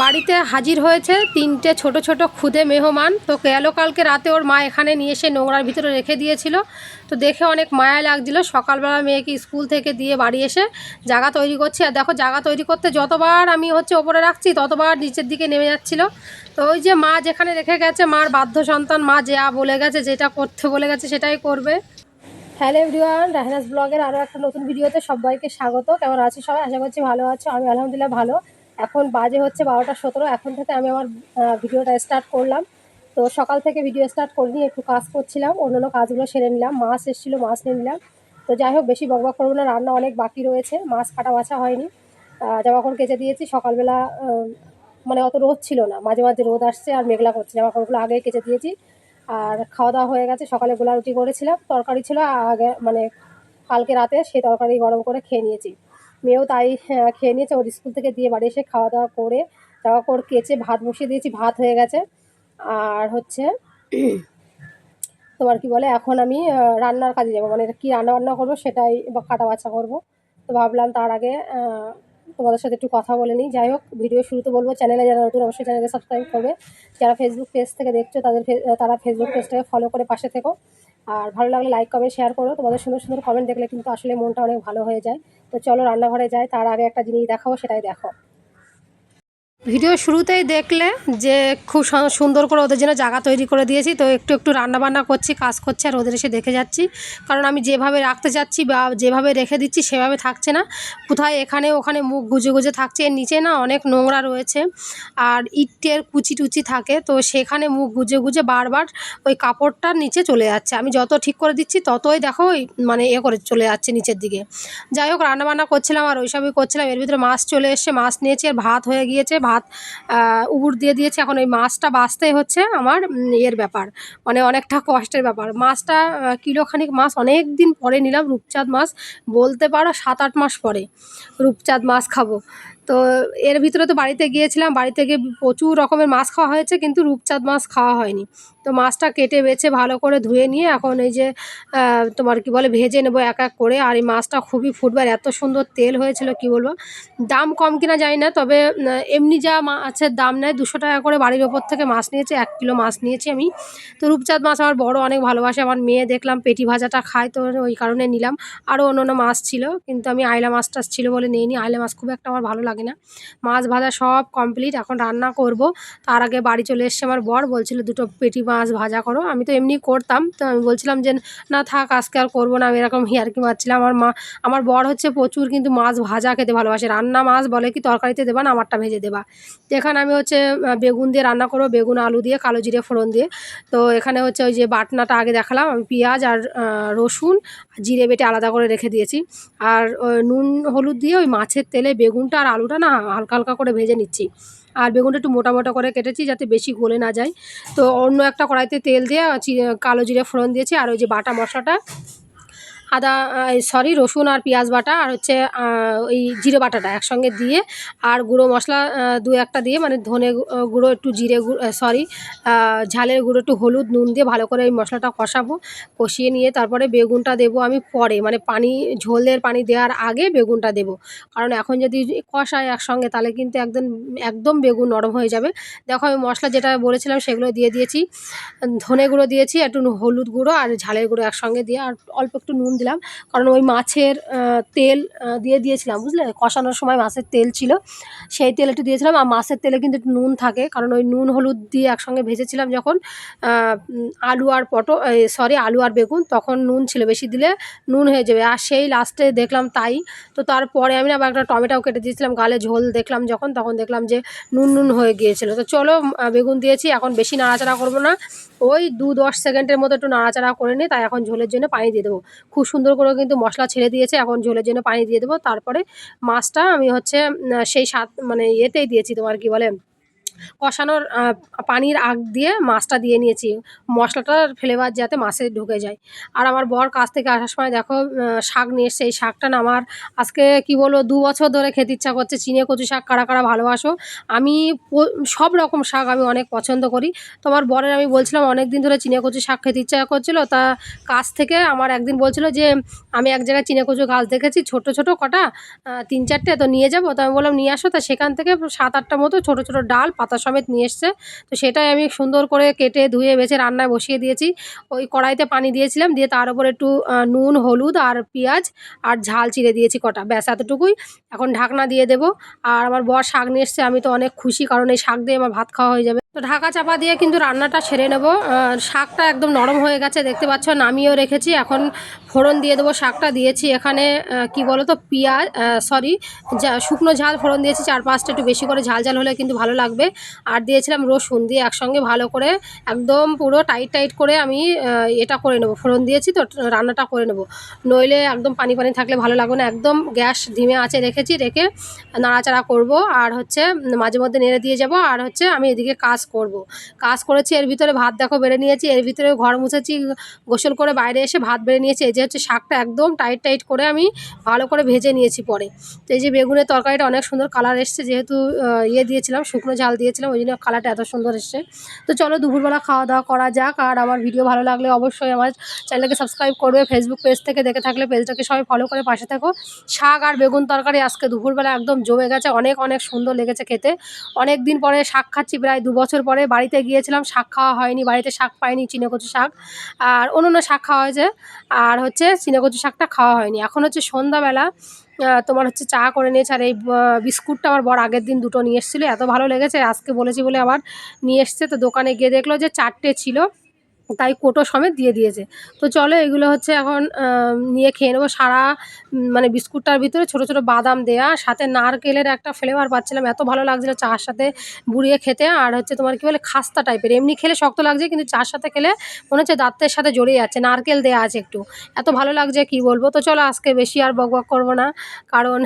বাড়িতে হাজির হয়েছে তিনটে ছোট ছোট খুদে মেহমান। তো গেল কালকে রাতে ওর মা এখানে নিয়ে এসে নোংরার ভিতরে রেখে দিয়েছিল। তো দেখে অনেক মায়া লাগছিল। সকালবেলা মেয়েকে স্কুল থেকে দিয়ে বাড়ি এসে জায়গা তৈরি করছি। আর দেখো জায়গা তৈরি করতে যতবার আমি হচ্ছে ওপরে রাখছি, ততবার নিচের দিকে নেমে যাচ্ছিল। তো ওই যে মা যেখানে রেখে গেছে, মার বাধ্য সন্তান, মা যা বলে গেছে, যেটা করতে বলে গেছে, সেটাই করবে। হ্যালো এভরিওয়ান, রাহনাস ব্লগের আরও একটা নতুন ভিডিওতে সবাইকে স্বাগত। কেমন আছি সবাই? আশা করছি ভালো আছো। আমি আলহামদুলিল্লাহ ভালো। এখন বাজে হচ্ছে বারোটা সতেরো এখন থেকে আমি আমার ভিডিওটা স্টার্ট করলাম। তো সকাল থেকে ভিডিও স্টার্ট করিনি একটু কাজ করছিলাম অন্যান্য কাজগুলো সেরে নিলাম মাছ এসেছিল মাছ নিয়ে নিলাম। তো যাই হোক বেশি বকবক করব না রান্না অনেক বাকি রয়েছে মাছ কাটা বাছা হয়নি। আহ, জামা কাপড় কেচে দিয়েছি সকালবেলা মানে অত রোদ ছিল না মাঝে মাঝে রোদ আসছে আর মেঘলা করছে জামা কাপড়গুলো আগেই কেচে দিয়েছি। আর খাওয়া দাওয়া হয়ে গেছে সকালে গোলা রুটি করেছিলাম তরকারি ছিল আগে মানে কালকে রাতে সেই তরকারি গরম করে খেয়ে নিয়েছি। মেয়েও তাই হ্যাঁ, খেয়ে নিয়েছে। ওর স্কুল থেকে দিয়ে বাড়ি এসে খাওয়া দাওয়া করে জামা কাপড় কেচে ভাত বসিয়ে দিয়েছি ভাত হয়ে গেছে। আর হচ্ছে তোমার কি বলে এখন আমি রান্নার কাজে যাব। মানে কি রান্না বান্না করব সেটাই বা কাটা বাছা করব। তো ভাবলাম তার আগে তোমাদের সাথে একটু কথা বলে নিই। যাই হোক ভিডিও শুরুতে বলব চ্যানেলে যারা নতুন অবশ্যই চ্যানেলকে সাবস্ক্রাইব করবে। যারা ফেসবুক পেজ থেকে দেখছ তাদের তারা ফেসবুক পেজটাকে ফলো করে পাশে থেকো। আর ভালো লাগলে লাইক কমেন্ট শেয়ার করো। তোমাদের সুন্দর সুন্দর কমেন্ট দেখলে কিন্তু আসলে মনটা অনেক ভালো হয়ে যায়। তো চলো রান্নাঘরে যাই, তার আগে একটা জিনিস দেখাবো, সেটাই দেখো। ভিডিও শুরুতেই দেখলে যে খুব সুন্দর করে ওদের জন্য জায়গা তৈরি করে দিয়েছি। তো একটু একটু রান্নাবান্না করছি, কাজ করছি আর ওদের এসে দেখে যাচ্ছি। কারণ আমি যেভাবে রাখতে যাচ্ছি বা যেভাবে রেখে দিচ্ছি সেভাবে থাকছে না। কোথায় এখানে ওখানে মুখ গুজে গুজে থাকছে। এর নিচে না অনেক নোংরা রয়েছে আর ইটের কুচি টুচি থাকে। তো সেখানে মুখ গুজে গুজে বারবার ওই কাপড়টার নিচে চলে যাচ্ছে। আমি যত ঠিক করে দিচ্ছি ততই দেখো ওই মানে এ করে চলে যাচ্ছে নিচের দিকে। যাই হোক, রান্নাবান্না করছিলাম আর ওইসবই করছিলাম। এর ভিতরে মাছ চলে এসছে, মাছ নিয়েছি আর ভাত হয়ে গিয়েছে। ভাত আহ, উবুর দিয়ে দিয়েছে। এখন ওই মাছটা বাঁচতেই হচ্ছে আমার ইয়ের ব্যাপার। মানে অনেকটা কষ্টের ব্যাপার। মাছটা কিলোখানিক মাছ অনেক দিন পরে নিলাম রূপচাঁদ মাছ। বলতে পারো সাত আট মাস পরে রূপচাঁদ মাছ খাব। তো এর ভিতরে তো বাড়িতে গিয়েছিলাম, বাড়িতে গিয়ে প্রচুর রকমের মাছ খাওয়া হয়েছে, কিন্তু রূপচাঁদ মাছ খাওয়া হয়নি। তো মাছটা কেটে বেছে ভালো করে ধুয়ে নিয়ে এখন এই যে তোমার কি বলে, ভেজে নেব এক এক করে। আর এই মাছটা খুবই ফুটবার এত সুন্দর তেল হয়েছিল, কি বলব? দাম কম কিনা জানি না, তবে এমনি যা মাছের দাম নেয়, দুশো টাকা করে বাড়ির ওপর থেকে মাছ নিয়েছে, এক কিলো মাছ নিয়েছি আমি। তো রূপচাঁদ মাছ আমার বড় অনেক ভালোবাসে, আমার মেয়ে দেখলাম পেটি ভাজাটা খায়, তো ওই কারণে নিলাম। আরও অন্য অন্য মাছ ছিল, কিন্তু আমি আইলা মাছটা ছিল বলে নিইনি। আইলা মাছ খুব একটা আমার ভালো লাগে না। মাছ ভাজা সব কমপ্লিট এখন রান্না করব। তার আগে বাড়ি চলে এসছে আমার বর, বলছিল দুটো পেটি মাছ ভাজা করো। আমি তো এমনি করতাম, তো আমি বলছিলাম যে, না থাক, আজকে আর করব না। আমি এরকম হিয়ারকি মারছিলাম। আমার মা, আমার বর হচ্ছে প্রচুর কিন্তু মাছ ভাজা খেতে ভালোবাসে। রান্না মাছ বলে কি, তরকারিতে দেবা না, আমারটা ভেজে দেবা। এখানে আমি হচ্ছে বেগুন দিয়ে রান্না করব, বেগুন, আলু দিয়ে, কালো জিরে ফোড়ন দিয়ে। তো এখানে হচ্ছে ওই যে বাটনাটা আগে দেখালাম, আমি পেঁয়াজ আর রসুন জিরে বেটে আলাদা করে রেখে দিয়েছি। আর নুন, হলুদ দিয়ে ওই মাছের তেলে বেগুনটা আর আলুটা না হালকা হালকা করে ভেজে নিচ্ছি। আর বেগুনটা একটু মোটা মোটা করে কেটেছি যাতে বেশি গলে না যায়। তো অন্য একটা কড়াইতে তেল দিয়ে কালো জিরে ফোড়ন দিয়েছি। আর ওই যে বাটা মশলাটা আদা সরি রসুন আর পেঁয়াজ বাটা আর হচ্ছে ওই জিরে বাটাটা একসঙ্গে দিয়ে আর গুঁড়ো মশলা দু একটা দিয়ে মানে ধনে গুঁড়ো একটু জিরে সরি ঝালের গুঁড়ো একটু হলুদ, নুন দিয়ে ভালো করে এই মশলাটা কষাবো, কষিয়ে নিয়ে তারপরে বেগুনটা দেবো আমি পরে মানে পানি, ঝোলের পানি দেওয়ার আগে বেগুনটা দেবো। কারণ এখন যদি কষায় একসঙ্গে তাহলে কিন্তু একদম একদম বেগুন নরম হয়ে যাবে। দেখো আমি মশলা যেটা বলেছিলাম সেগুলো দিয়ে দিয়েছি, ধনে গুঁড়ো দিয়েছি, একটু হলুদ গুঁড়ো আর ঝালের গুঁড়ো একসঙ্গে দিয়ে আর অল্প একটু নুন দিলাম। কারণ ওই মাছের তেল দিয়ে দিয়েছিলাম, বুঝলে? কষানোর সময় মাছের তেল ছিল। সেই তেল একটু দিয়েছিলাম আর মাছের তেলে কিন্তু একটু নুন থাকে। কারণ ওই নুন, হলুদ দিয়ে একসঙ্গে ভেজেছিলাম যখন আলু আর পটো সরি আলু আর বেগুন, তখন নুন ছিল। বেশি দিলে নুন হয়ে যাবে। আর সেই লাস্টে দেখলাম তাই। তো তারপরে আমি আবার একটা টমেটো কেটে দিয়েছিলাম। গালে ঝোল দেখলাম যখন, তখন দেখলাম যে নুন নুন হয়ে গিয়েছিল। তো চলো বেগুন দিয়েছি। এখন বেশি নাড়াচাড়া করব না। ওই দু দশ সেকেন্ডের মতো একটু নাড়াচাড়া করে নিই তাই এখন ঝোলের জন্য পানি দিয়ে দেবো। খুব সুন্দর করে কিন্তু মশলা ছেড়ে দিয়েছে। এখন ঝোলের জন্য পানি দিয়ে দেবো। তারপরে মাছটা আমি হচ্ছে সেই স্বাদ মানে ইয়েতেই দিয়েছি তোমার কি বলে কষানোর পানির আগ দিয়ে মাছটা দিয়ে নিয়েছি। মশলাটার ফ্লেভার যাতে মাছে ঢুকে যায়। আর আমার বর কাছ থেকে আসার সময় দেখো শাক নিয়ে এসছে। এই শাকটা না আমার আজকে কি বলব, দু বছর ধরে খেতে ইচ্ছা করছে। চিনে কচু শাক কারা কারা ভালোবাসো। আমি সব রকম শাক আমি অনেক পছন্দ করি। তোমার বরের আমি বলছিলাম অনেক দিন ধরে চিনে কচু শাক খেতে ইচ্ছা করছিল। তা কাছ থেকে আমার একদিন বলছিল যে, আমি এক জায়গায় চিনে কচু গাছ দেখেছি, ছোট ছোট কটা তিন চারটে, তো নিয়ে যাব। তো আমি বললাম, নিয়ে আসো। তা সেখান থেকে সাত আটটা মতো ছোট ছোট ডাল, পাতা সমেত নিয়ে এসছে। তো সেটাই আমি সুন্দর করে কেটে ধুয়ে বেছে রান্নায় বসিয়ে দিয়েছি। ওই কড়াইতে পানি দিয়েছিলাম, দিয়ে তার উপর একটু নুন, হলুদ আর পেঁয়াজ আর ঝাল চিড়ে দিয়েছি কটা, ব্যাস এতটুকুই। এখন ঢাকনা দিয়ে দেবো। আর আমার বর শাক নিয়ে এসছে, আমি তো অনেক খুশি, কারণ এই শাক দিয়ে আমার ভাত খাওয়া হয়ে যাবে। তো ঢাকা চাপা দিয়ে কিন্তু রান্নাটা সেরে নেব। শাকটা একদম নরম হয়ে গেছে, দেখতে পাচ্ছ, নামিয়েও রেখেছি। এখন ফোড়ন দিয়ে দেবো, শাকটা দিয়েছি এখানে কি বলো তো পেঁয়াজ সরি যা, শুকনো ঝাল ফোড়ন দিয়েছি, চার পাঁচটা একটু বেশি করে ঝাল ঝাল হলে কিন্তু ভালো লাগবে। আর দিয়েছিলাম রসুন দিয়ে একসঙ্গে ভালো করে, একদম পুরো টাইট টাইট করে আমি এটা করে নেব। ফোড়ন দিয়েছি তো, রান্নাটা করে নেব। নইলে একদম পানি পানি থাকলে ভালো লাগবে না, একদম গ্যাস ধিমে আছে রেখেছি, রেখে নাড়াচাড়া করব। আর হচ্ছে মাঝে মধ্যে নেড়ে দিয়ে যাব। আর হচ্ছে, আমি এদিকে কাজ করব। কাজ করেছি, এর ভিতরে ভাত দেখো বেড়ে নিয়েছি, এর ভিতরে ঘর মুছেছি, গোসল করে বাইরে এসে ভাত বেড়ে নিয়েছি। এই যে হচ্ছে শাকটা একদম টাইট টাইট করে আমি ভালো করে ভেজে নিয়েছি পরে। তো এই যে বেগুনের তরকারিটা অনেক সুন্দর কালার এসছে, যেহেতু ইয়ে দিয়েছিলাম, শুকনো ঝাল দিয়েছিলাম, ওই জন্য কালারটা এত সুন্দর এসছে। তো চলো দুপুরবেলা খাওয়া দাওয়া করা যাক, আর আমার ভিডিও ভালো লাগলে অবশ্যই আমার চ্যানেলকে সাবস্ক্রাইব করবে ফেসবুক পেজ থেকে দেখে থাকলে পেজটাকে সবাই ফলো করে পাশে থাকো। শাক আর বেগুন তরকারি আজকে দুপুরবেলা একদম জমে গেছে, অনেক অনেক সুন্দর লেগেছে খেতে। অনেক দিন পরে শাক খাচ্ছি, প্রায় দু বছর পরে বাড়িতে গিয়েছিলাম, শাক খাওয়া হয়নি, বাড়িতে শাক পাইনি, চিনেকচু শাক। আর অন্য অন্য শাক খাওয়া হয়েছে, আর হচ্ছে চিনেকচু শাকটা খাওয়া হয়নি। এখন হচ্ছে সন্ধ্যাবেলা তোমার হচ্ছে চা করে নিয়েছে, আর এই বিস্কুটটা আমার বড় আগের দিন দুটো নিয়ে এসেছিল, এত ভালো লেগেছে, আজকে বলেছি বলে আবার নিয়ে এসছে। তো দোকানে গিয়ে দেখল যে চারটে ছিল তাই কোটো সমেত দিয়ে দিয়েছে। তো চলো এগুলো হচ্ছে এখন নিয়ে খেয়ে নেব। সারা মানে বিস্কুটটার ভিতরে ছোটো ছোটো বাদাম দেয়া, সাথে নারকেলের একটা ফ্লেভার পাচ্ছিলাম। এত ভালো লাগছিল চার সাথে বুড়িয়ে খেতে। আর হচ্ছে তোমার কী বলে, খাস্তা টাইপের এমনি খেলে শক্ত লাগছে, কিন্তু চার সাথে খেলে মনে হচ্ছে দাঁতের সাথে জড়িয়ে যাচ্ছে। নারকেল দেয়া আছে একটু। এত ভালো লাগছে, কি বলব? তো চলো আজকে বেশি আর বক বক করব না। কারণ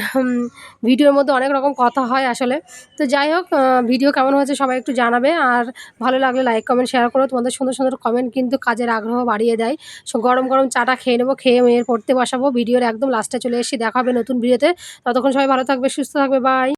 ভিডিওর মধ্যে অনেক রকম কথা হয় আসলে। তো যাই হোক ভিডিও কেমন হয়েছে সবাই একটু জানাবে। আর ভালো লাগলে লাইক কমেন্ট শেয়ার করো। তোমাদের সুন্দর সুন্দর কমেন্ট কিন্তু কাজের আগ্রহ বাড়িয়ে দেয়। সো গরম গরম চাটা খেয়ে নেব, খেয়ে মেয়ের পড়তে বসাবো। ভিডিওর একদম লাস্টে চলে এসে দেখাবে নতুন ভিডিওতে। ততক্ষণ সবাই ভালো থাকবে, সুস্থ থাকবে বাই